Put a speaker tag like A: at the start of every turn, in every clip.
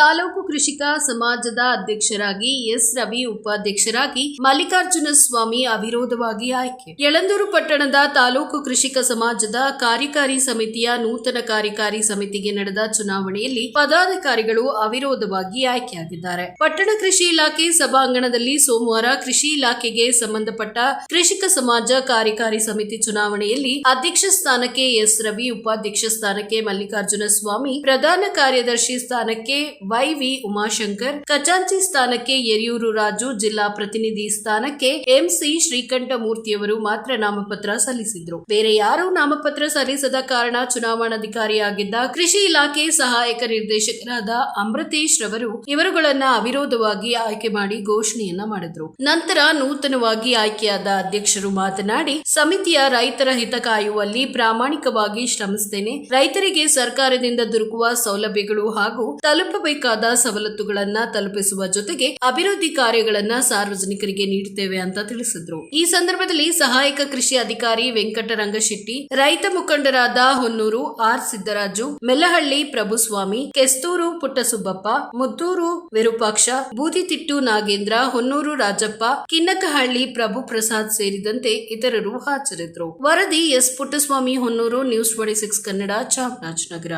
A: ತಾಲೂಕು ಕೃಷಿಕ ಸಮಾಜದ ಅಧ್ಯಕ್ಷರಾಗಿ ಎಸ್. ರವಿ ಉಪಾಧ್ಯಕ್ಷರಾಗಿ ಮಲ್ಲಿಕಾರ್ಜುನ ಸ್ವಾಮಿ ಅವಿರೋಧವಾಗಿ ಆಯ್ಕೆ. ಯಳಂದೂರು ಪಟ್ಟಣದ ತಾಲೂಕು ಕೃಷಿಕ ಸಮಾಜದ ಕಾರ್ಯಕಾರಿ ಸಮಿತಿಯ ನೂತನ ಕಾರ್ಯಕಾರಿ ಸಮಿತಿಗೆ ನಡೆದ ಚುನಾವಣೆಯಲ್ಲಿ ಪದಾಧಿಕಾರಿಗಳು ಅವಿರೋಧವಾಗಿ ಆಯ್ಕೆಯಾಗಿದ್ದಾರೆ. ಪಟ್ಟಣ ಕೃಷಿ ಇಲಾಖೆ ಸಭಾಂಗಣದಲ್ಲಿ ಸೋಮವಾರ ಕೃಷಿ ಇಲಾಖೆಗೆ ಸಂಬಂಧಪಟ್ಟ ಕೃಷಿಕ ಸಮಾಜ ಕಾರ್ಯಕಾರಿ ಸಮಿತಿ ಚುನಾವಣೆಯಲ್ಲಿ ಅಧ್ಯಕ್ಷ ಸ್ಥಾನಕ್ಕೆ ಎಸ್. ರವಿ, ಉಪಾಧ್ಯಕ್ಷ ಸ್ಥಾನಕ್ಕೆ ಮಲ್ಲಿಕಾರ್ಜುನ ಸ್ವಾಮಿ, ಪ್ರಧಾನ ಕಾರ್ಯದರ್ಶಿ ಸ್ಥಾನಕ್ಕೆ ವೈವಿ ಉಮಾಶಂಕರ್, ಖಜಾಂಚಿ ಸ್ಥಾನಕ್ಕೆ ಯರಿಯೂರು ರಾಜು, ಜಿಲ್ಲಾ ಪ್ರತಿನಿಧಿ ಸ್ಥಾನಕ್ಕೆ ಎಂಸಿ ಶ್ರೀಕಂಠಮೂರ್ತಿಯವರು ಮಾತ್ರ ನಾಮಪತ್ರ ಸಲ್ಲಿಸಿದ್ರು. ಬೇರೆ ಯಾರೂ ನಾಮಪತ್ರ ಸಲ್ಲಿಸದ ಕಾರಣ ಚುನಾವಣಾಧಿಕಾರಿಯಾಗಿದ್ದ ಕೃಷಿ ಇಲಾಖೆ ಸಹಾಯಕ ನಿರ್ದೇಶಕರಾದ ಅಮೃತೇಶ್ ರವರು ಇವರುಗಳನ್ನ ಅವಿರೋಧವಾಗಿ ಆಯ್ಕೆ ಮಾಡಿ ಘೋಷಣೆಯನ್ನ ಮಾಡಿದ್ರು. ನಂತರ ನೂತನವಾಗಿ ಆಯ್ಕೆಯಾದ ಅಧ್ಯಕ್ಷರು ಮಾತನಾಡಿ, ಸಮಿತಿಯ ರೈತರ ಹಿತ ಕಾಯುವಲ್ಲಿ ಪ್ರಾಮಾಣಿಕವಾಗಿ ಶ್ರಮಿಸುತ್ತೇನೆ ರೈತರಿಗೆ ಸರ್ಕಾರದಿಂದ ದೊರಕುವ ಸೌಲಭ್ಯಗಳು ಹಾಗೂ ತಲುಪಬೇಕಾದ ಸವಲತ್ತುಗಳನ್ನ ತಲುಪಿಸುವ ಜೊತೆಗೆ ಅಭಿವೃದ್ಧಿ ಕಾರ್ಯಗಳನ್ನ ಸಾರ್ವಜನಿಕರಿಗೆ ನೀಡುತ್ತೇವೆ ಅಂತ ತಿಳಿಸಿದ್ರು. ಈ ಸಂದರ್ಭದಲ್ಲಿ ಸಹಾಯಕ ಕೃಷಿ ಅಧಿಕಾರಿ ವೆಂಕಟರಂಗಶೆಟ್ಟಿ, ರೈತ ಮುಖಂಡರಾದ ಹೊನ್ನೂರು ಆರ್ ಸಿದ್ದರಾಜು, ಮೆಲ್ಲಹಳ್ಳಿ ಪ್ರಭುಸ್ವಾಮಿ, ಕೆಸ್ತೂರು ಪುಟ್ಟಸುಬ್ಬಪ್ಪ, ಮುದ್ದೂರು ವಿರೂಪಾಕ್ಷ, ಬೂದಿತಿಟ್ಟು ನಾಗೇಂದ್ರ, ಹೊನ್ನೂರು ರಾಜಪ್ಪ, ಕಿನ್ನಕಹಳ್ಳಿ ಪ್ರಭು ಪ್ರಸಾದ್ ಸೇರಿದಂತೆ ಇತರರು ಹಾಜರಿದ್ದರು ವರದಿ S Puttaswamy, Honnur, news twenty six Kannada Chamarajanagar.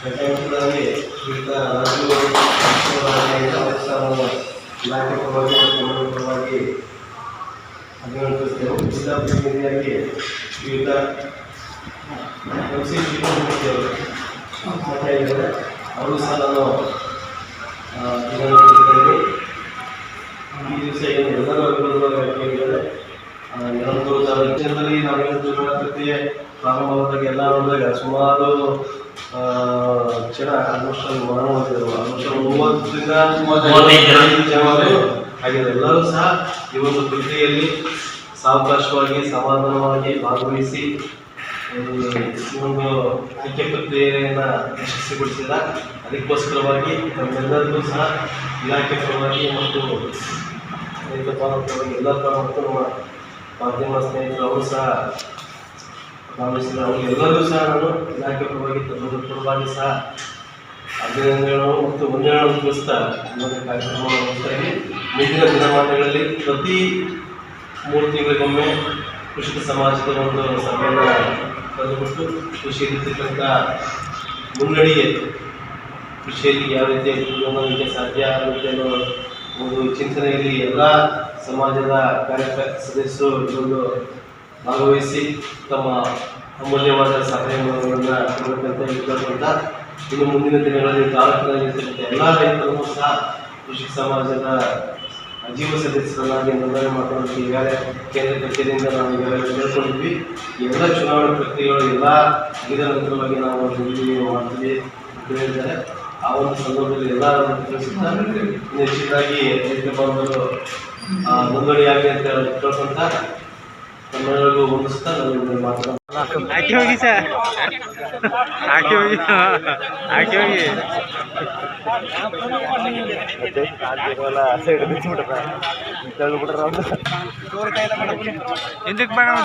B: ಪ್ರಪಂಚದಲ್ಲಿ ಶ್ರೀಯುತ ರಾಜು ಅವರನ್ನು ಇಲಾಖೆ ಪರವಾಗಿ ಮತ್ತು ಅಭಿನಂದಿಸುತ್ತೇವೆ ಜಿಲ್ಲಾ ಅವರು ಸಹ ನಾನು ಅಭಿನಂದಿಸುತ್ತೇನೆ ಈ ದಿವಸ ಏನು ಎಲ್ಲರೂ ಅಭಿನಂದನೆ ನಿರಂತರ ರಾಜ್ಯದಲ್ಲಿ ನಾವು ಚುನಾವಣೆ ಪ್ರಾರಂಭವಾದಾಗ ಎಲ್ಲ ನೋಡಿದಾಗ ಸುಮಾರು ಜನ ಆಗಿದೆ ಎಲ್ಲರೂ ಸಹ ಈ ಒಂದು ಪ್ರಕ್ರಿಯೆಯಲ್ಲಿ ಸಾವಕಾಶವಾಗಿ ಸಮಾಧಾನವಾಗಿ ಭಾಗವಹಿಸಿ ಒಂದು ಆಯ್ಕೆ ಪ್ರಕ್ರಿಯೆಯನ್ನು ಯಶಸ್ವಿಗೊಳಿಸಿದ ಅದಕ್ಕೋಸ್ಕರವಾಗಿ ನಮ್ಮೆಲ್ಲರಿಗೂ ಸಹ ಇಲಾಖೆ ಪರವಾಗಿ ಮತ್ತು ರೈತ ಎಲ್ಲ ಪ್ರಮುಖ ಮಾಧ್ಯಮ ಸ್ನೇಹಿತರು ಸ್ನೇಹಿತರು ಅವರು ಸಹ ಅವರಿಗೆಲ್ಲರೂ ಸಹ ನಾನು ಇಲಾಖೆ ಪರವಾಗಿ ತಮ್ಮ ಪರವಾಗಿ ಸಹ ಅಭಿನಂದನೆಗಳು ಮತ್ತು ವಂದನೆಗಳನ್ನು ತಿಳಿಸ್ತಾ ಅನ್ನೋದೇ ಕಾರ್ಯಕ್ರಮವನ್ನು ಮುಂದಿನ ದಿನಮಾನಗಳಲ್ಲಿ ಪ್ರತಿ ಮೂರು ತಿಂಗಳಿಗೊಮ್ಮೆ ಕೃಷಿಕ ಸಮಾಜದ ಒಂದು ಸಭೆಯನ್ನು ಕರೆದುಬಿಟ್ಟು ಕೃಷಿಯಲ್ಲಿರ್ತಕ್ಕಂಥ ಮುನ್ನಡೆಗೆ ಕೃಷಿಯಲ್ಲಿ ಯಾವ ರೀತಿ ಮುನ್ನಡೆಯಲಿಕ್ಕೆ ಸಾಧ್ಯ ಆಗುತ್ತೆ ಅನ್ನೋ ಒಂದು ಚಿಂತನೆಯಲ್ಲಿ ಎಲ್ಲ ಸಮಾಜದ ಕಾರ್ಯಕರ್ತ ಸದಸ್ಯರು ಇದೊಂದು ಭಾಗವಹಿಸಿ ತಮ್ಮ ಅಮೂಲ್ಯವಾದ ಸಲಹೆಗಳನ್ನು ಕೊಡಬೇಕಂತ ಕೇಳ್ಕೊಂತ ಇನ್ನು ಮುಂದಿನ ದಿನಗಳಲ್ಲಿ ತಾಲೂಕಿನಲ್ಲಿರ್ತಕ್ಕಂಥ ಎಲ್ಲ ರೈತರನ್ನು ಸಹ ಕೃಷಿ ಸಮಾಜದ ಜೀವ ಸದಸ್ಯರನ್ನಾಗಿ ನೋಂದಣಿ ಮಾಡುವಂತ ಈಗಾಗಲೇ ಕೇಂದ್ರ ಕಚೇರಿಯಿಂದ ನಾವು ಈಗಾಗಲೇ ಹೇಳ್ಕೊಂಡಿದ್ವಿ ಎಲ್ಲ ಚುನಾವಣೆ ಪ್ರಕ್ರಿಯೆಗಳು ಎಲ್ಲ ಮುಗಿದ ನಂತರವಾಗಿ ನಾವು ಮಾಡ್ತೀವಿ ಅಂತ ಹೇಳಿದ್ದಾರೆ ಆ ಒಂದು ಸಂದರ್ಭದಲ್ಲಿ ಎಲ್ಲ ತಿಳಿಸುತ್ತಾರೆ ಹೆಚ್ಚಿನದಾಗಿ ರೈತ ಬಾಂಧವರು ಆ, ನೋಂದಣಿಯಾಗಲಿ ಅಂತ ಕೇಳ್ಕೊಂತ ನಮ್ಮೆಲ್ಲರಿಗೂ ಹೊಂದಿಸ್ತಾ ನಾನು ಮಾತನಾಡ
C: ಹಾಕಿ ಹೋಗಿ ಸರ್. ಹೋಗಿ. ಹೋಗಿ. ಹಿಂದಕ್ಕೆ ಬೇಡ ನಾವು